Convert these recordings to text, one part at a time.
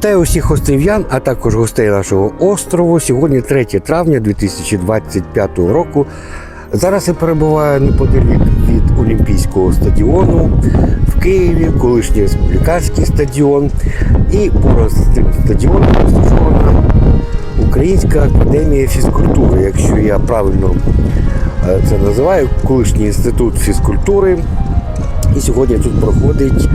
Вітаю усіх острів'ян, а також гостей нашого острову. Сьогодні 3 травня 2025 року. Зараз я перебуваю неподалік від Олімпійського стадіону в Києві, колишній республіканський стадіон. І поруч з цим стадіоном розташована Українська академія фізкультури, якщо я правильно е, це називаю, колишній інститут фізкультури. І сьогодні тут проходить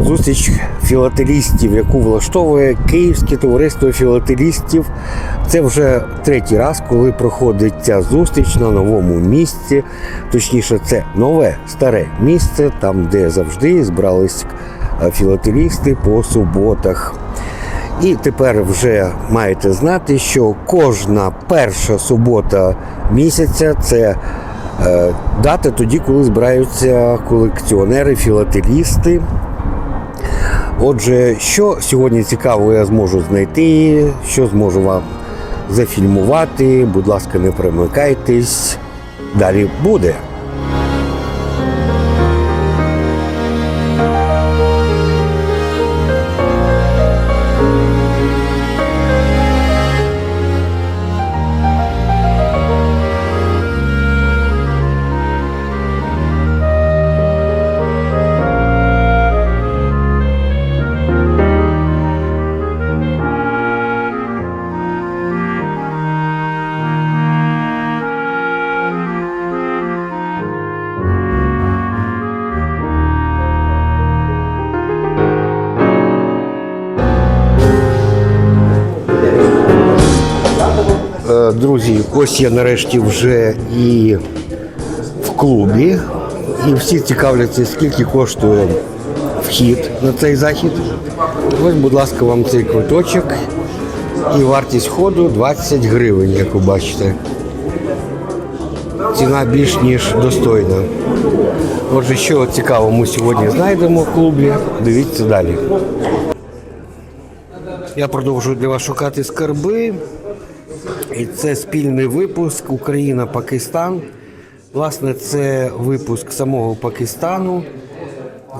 зустріч філателістів, яку влаштовує Київське товариство філателістів. Це вже третій раз, коли проходить ця зустріч на новому місці. Точніше, це нове старе місце, там, де завжди збирались е, філателісти по суботах. І тепер вже маєте знати, що кожна перша субота місяця це е, дата тоді, коли збираються колекціонери, філателісти. Отже, що сьогодні цікаво я зможу знайти, що зможу вам зафільмувати. Будь ласка, не перемикайтесь. Далі буде. Друзі, ось я нарешті вже і в клубі. І всі цікавляться, скільки коштує вхід на цей захід. Ось, будь ласка, вам цей квиточок. І вартість входу 20 гривень, як ви бачите. Ціна більш ніж достойна. Отже, що цікаво ми сьогодні знайдемо в клубі, дивіться далі. Я продовжую для вас шукати скарби. І це спільний випуск Україна-Пакистан. Власне, це випуск самого Пакистану.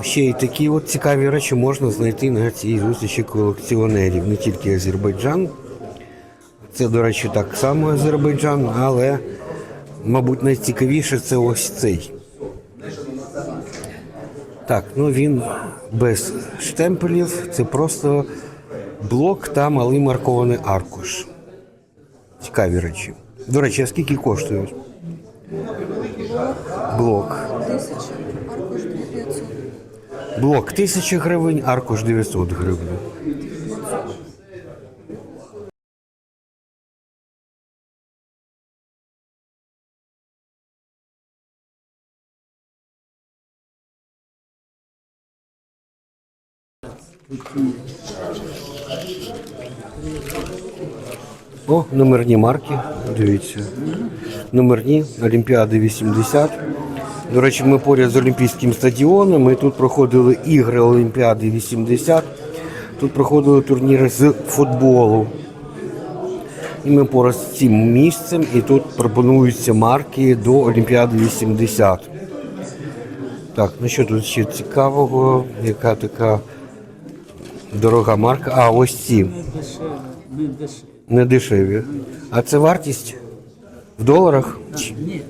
Ще й такі от цікаві речі можна знайти на цій зустрічі колекціонерів, не тільки Азербайджан. Це, до речі, так само Азербайджан, але, мабуть, найцікавіше це ось цей. Так, ну він без штемпелів, це просто блок та малий маркований аркуш. Цікаві речі. До речі, а скільки коштує? Блок. Тисяча, аркуш 2500. Блок 1000 гривень, аркуш 900 гривень. О, номерні марки. Дивіться. Номерні Олімпіади 80. До речі, ми поряд з Олімпійським стадіоном. Ми тут проходили ігри Олімпіади 80. Тут проходили турніри з футболу. І ми поряд з цим місцем, і тут пропонуються марки до Олімпіади 80. Так, ну що тут ще цікавого? Яка така дорога марка? А, ось ці. Не дешеві. А це вартість в доларах? Ні.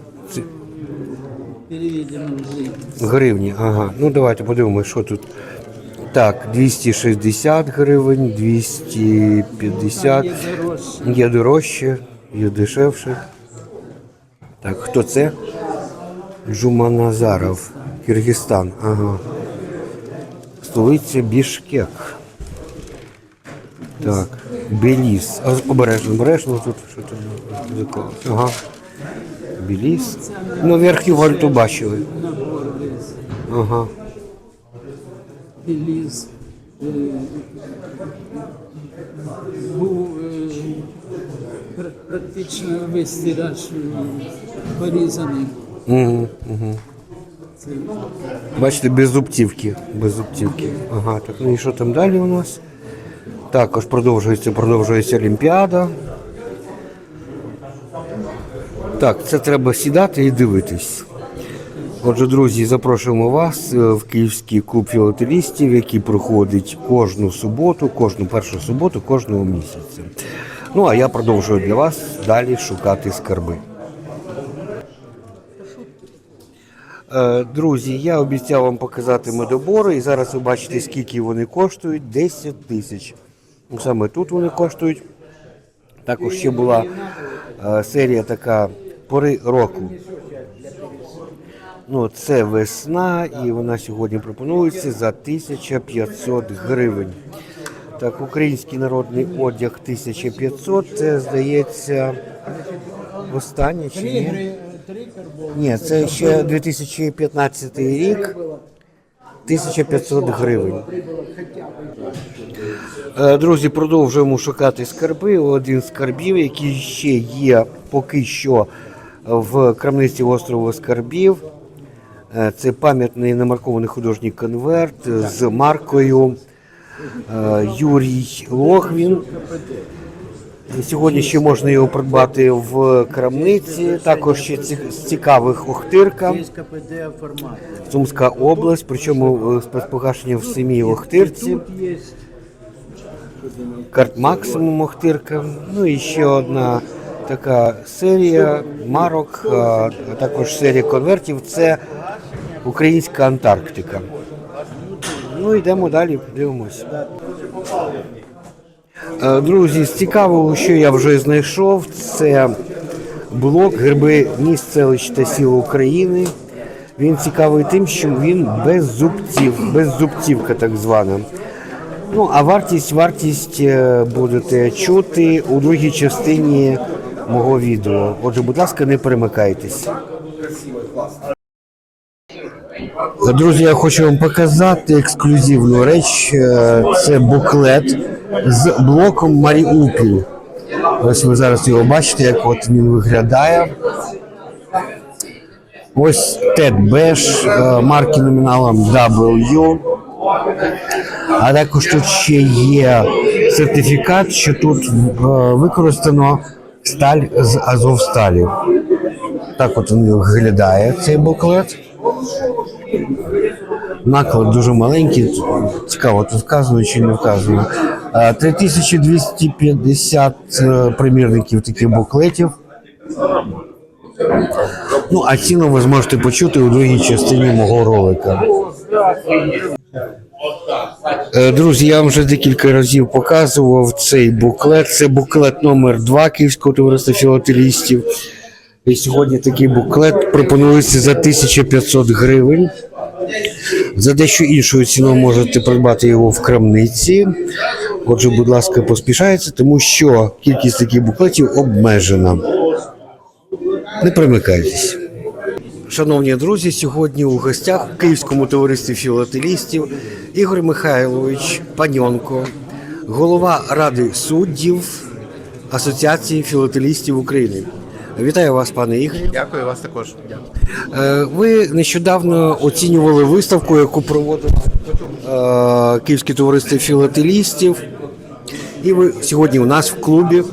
Гривні? Ага. Ну давайте подивимося, що тут. Так, 260 гривень, 250. Є дорожче. Є дорожче, є дешевше. Так, хто це? Джуманазаров, Киргизстан. Ага. Столиця Бішкек. Так, Беліз. А, Обережно, обережно тут що тут заклалось. Ага. Беліз. Ну, верхню вальту бачили. Набор. Ага. Біліз. Е, Був е, пр- практично весь тираж е, порізаний. Угу, угу. Це Бачите, без зубтівки. Без зубтівки. Ага, так ну і що там далі у нас? Також продовжується, продовжується Олімпіада. Так, це треба сідати і дивитись. Отже, друзі, запрошуємо вас е, в Київський клуб філателістів, який проходить кожну суботу, кожну першу суботу, кожного місяця. Ну а я продовжую для вас далі шукати скарби. Е, Друзі, я обіцяв вам показати медобори, і зараз ви бачите, скільки вони коштують 10 тисяч. Саме тут вони коштують. Також ще була е, серія така пори року. Ну, це весна, і вона сьогодні пропонується за 1500 гривень. Так, український народний одяг 1500, це здається останнє чи ні? Ні, це ще 2015 рік. 1500 гривень. Е, Друзі, продовжуємо шукати скарби. Один з скарбів, який ще є поки що в крамниці острову скарбів. Е, Це пам'ятний намаркований художній конверт з маркою е, Юрій Логвін. Сьогодні ще можна його придбати в крамниці. Також ще з цікавих Охтирка. Сумська область, причому е, спецпогашення в самій Охтирці. Карт Максимум Охтирка. Ну і ще одна така серія марок, а також серія конвертів. Це Українська Антарктика. Ну йдемо далі, дивимося. Е, Друзі, з цікавого, що я вже знайшов, це блок герби міст, селищ та сіл України. Він цікавий тим, що він без зубців, без зубцівка так звана. Ну, а вартість, вартість е, будете чути у другій частині мого відео. Отже, будь ласка, не перемикайтесь. Друзі, я хочу вам показати ексклюзивну реч. Е, Це буклет з блоком Маріуполь. Ось ви зараз його бачите, як от він виглядає. Ось Тед Беш, е, марки номіналом W. А також тут ще є сертифікат, що тут е, використано сталь з Азовсталі. Так от він виглядає цей буклет. Наклад дуже маленький. Цікаво, тут вказано чи не вказано. Е, 3250 е, примірників таких буклетів. Ну, а ціну ви зможете почути у другій частині мого ролика. Е, Друзі, я вам вже декілька разів показував цей буклет. Це буклет номер 2 Київського товариства філателістів. І сьогодні такий буклет пропонується за 1500 гривень. За дещо іншою ціною можете придбати його в крамниці. Отже, будь ласка, поспішайте, тому що кількість таких буклетів обмежена. Не примикайтесь. Шановні друзі, сьогодні у гостях у Київському товаристві філателістів Ігор Михайлович Паньонко, голова Ради суддів Асоціації філателістів України. Вітаю вас, пане Ігор. Дякую вас також. Е, Ви нещодавно оцінювали виставку, яку проводило київські Київське товариство філателістів. І ви сьогодні у нас в клубі.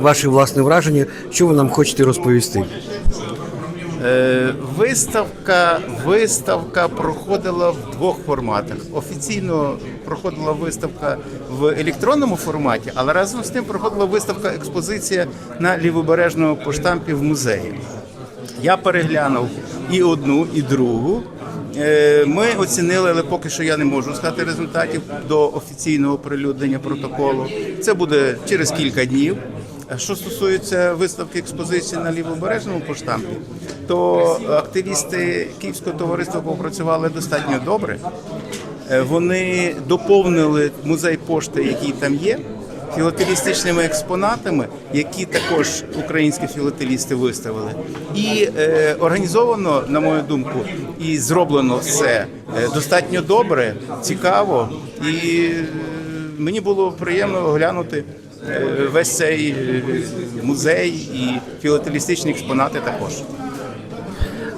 Ваші власні враження, що ви нам хочете розповісти? Е, виставка, виставка проходила в двох форматах. Офіційно проходила виставка в електронному форматі, але разом з тим проходила виставка експозиція на лівобережному поштампі в музеї. Я переглянув і одну, і другу. Е, Ми оцінили, але поки що я не можу сказати результатів до офіційного оприлюднення протоколу. Це буде через кілька днів. Що стосується виставки експозиції на лівобережному поштампі, то активісти Київського товариства попрацювали достатньо добре. Е, Вони доповнили музей пошти, який там є, філателістичними експонатами, які також українські філателісти виставили. І е, організовано, на мою думку, і зроблено все е, достатньо добре, цікаво. І е, мені було приємно оглянути весь цей е, музей і філателістичні експонати також.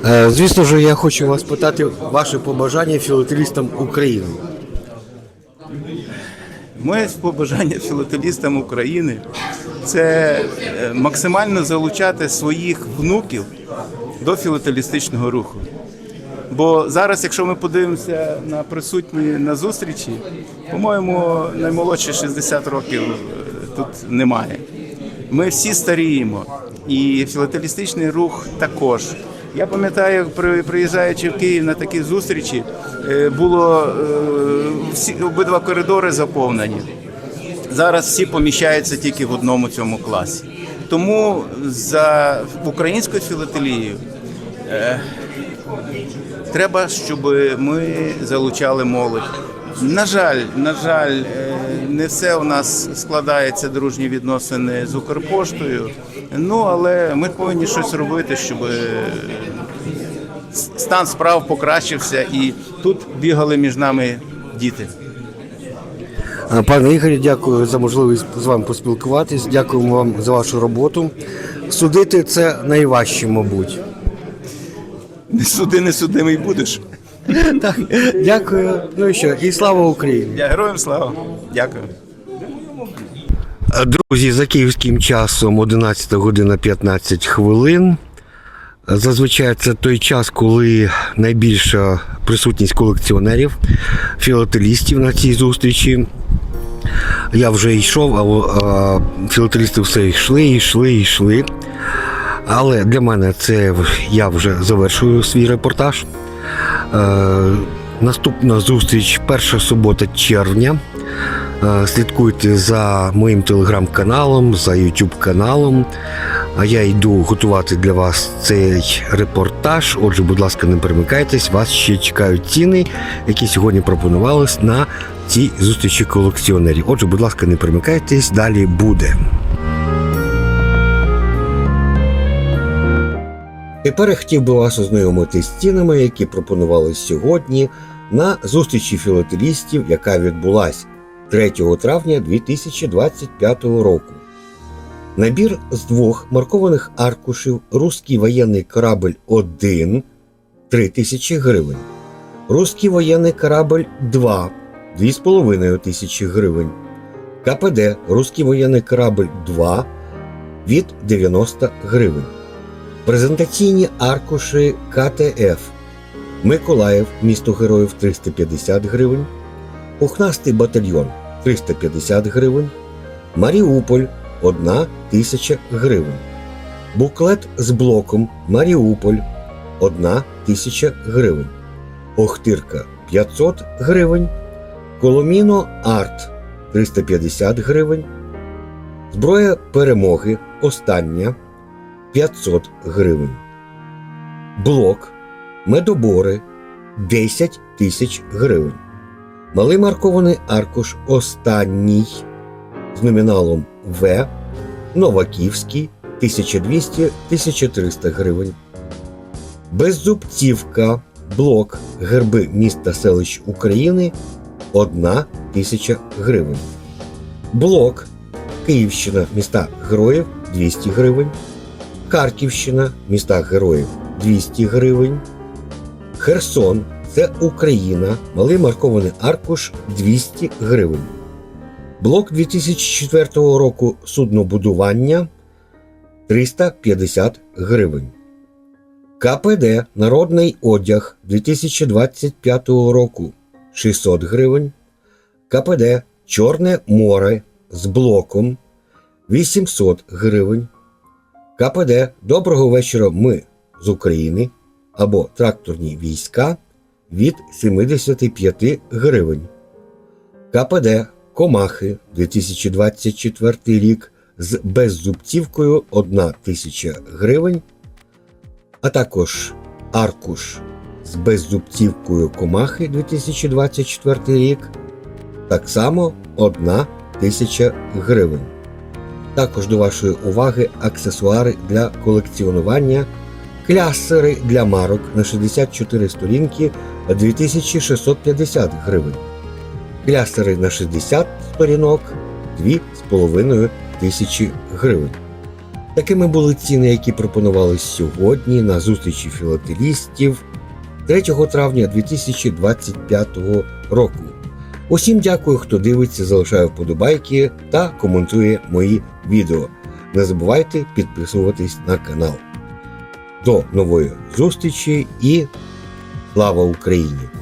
Е, Звісно ж, я хочу вас питати ваше побажання філателістам України. Моє побажання філателістам України це е, максимально залучати своїх внуків до філателістичного руху. Бо зараз, якщо ми подивимося на присутні на зустрічі, по-моєму, наймолодші 60 років е, тут немає. Ми всі старіємо, і філателістичний рух також. Я пам'ятаю, при- приїжджаючи в Київ на такі зустрічі, е, було е, всі обидва коридори заповнені. Зараз всі поміщаються тільки в одному цьому класі. Тому за українською філателією е, треба, щоб ми залучали молодь. На жаль, на жаль, е, не все у нас складається дружні відносини з Укрпоштою. Ну але ми повинні щось робити, щоб е, стан справ покращився, і тут бігали між нами діти. Е, Пане Ігорі, дякую за можливість з вами поспілкуватись. Дякуємо вам за вашу роботу. Судити це найважче, мабуть. Не суди, не судимий будеш. Так, дякую. Ну і що, і слава Україні. Я героям слава. Дякую. Друзі, за київським часом 11 година 15 хвилин. Зазвичай це той час, коли найбільша присутність колекціонерів, філателістів на цій зустрічі. Я вже йшов, а а філателісти все йшли, йшли, йшли. Але для мене це я вже завершую свій репортаж. Е, наступна зустріч перша субота червня. Е, Слідкуйте за моїм телеграм-каналом, за YouTube каналом. А я йду готувати для вас цей репортаж. Отже, будь ласка, не перемикайтесь, вас ще чекають ціни, які сьогодні пропонувались на цій зустрічі колекціонерів. Отже, будь ласка, не перемикайтесь, далі буде. Тепер я хотів би вас ознайомити з цінами, які пропонували сьогодні на зустрічі філателістів, яка відбулась 3 травня 2025 року. Набір з двох маркованих аркушів Руський воєнний корабль 1 3000 гривень. Руський воєнний корабль 2 2,5 тисячі гривень. КПД Руський воєнний корабль 2 від 90 гривень. Презентаційні аркуші КТФ. Миколаїв, місто героїв 350 гривень, Пухнастий батальйон 350 гривень, Маріуполь 1 тисяча гривень, Буклет з блоком Маріуполь 1 тисяча гривень, Охтирка 500 гривень, Коломіно Арт 350 гривень, Зброя перемоги остання 500 гривень. Блок, медобори 10 тисяч гривень. Малий маркований аркуш останній з номіналом В. Новаківський 1200-1300 гривень. Беззубцівка, блок герби міста селищ України 1 тисяча гривень. Блок Київщина міста Героїв 200 гривень. Харківщина, міста Героїв 200 гривень. Херсон це Україна, малий маркований аркуш 200 гривень. Блок 2004 року суднобудування 350 гривень. КПД Народний одяг 2025 року 600 гривень. КПД Чорне море з блоком 800 гривень. КПД Доброго вечора. Ми з України або тракторні війська від 75 гривень. КПД Комахи 2024 рік з беззубцівкою 1 тисяча гривень, а також аркуш з беззубцівкою Комахи 2024 рік так само 1 тисяча гривень. Також до вашої уваги аксесуари для колекціонування, клясери для марок на 64 сторінки 2650 гривень. Клясери на 60 сторінок 2,5 тисячі гривень. Такими були ціни, які пропонували сьогодні на зустрічі філателістів 3 травня 2025 року. Усім дякую, хто дивиться, залишає вподобайки та коментує мої відео. Не забувайте підписуватись на канал. До нової зустрічі і Слава Україні!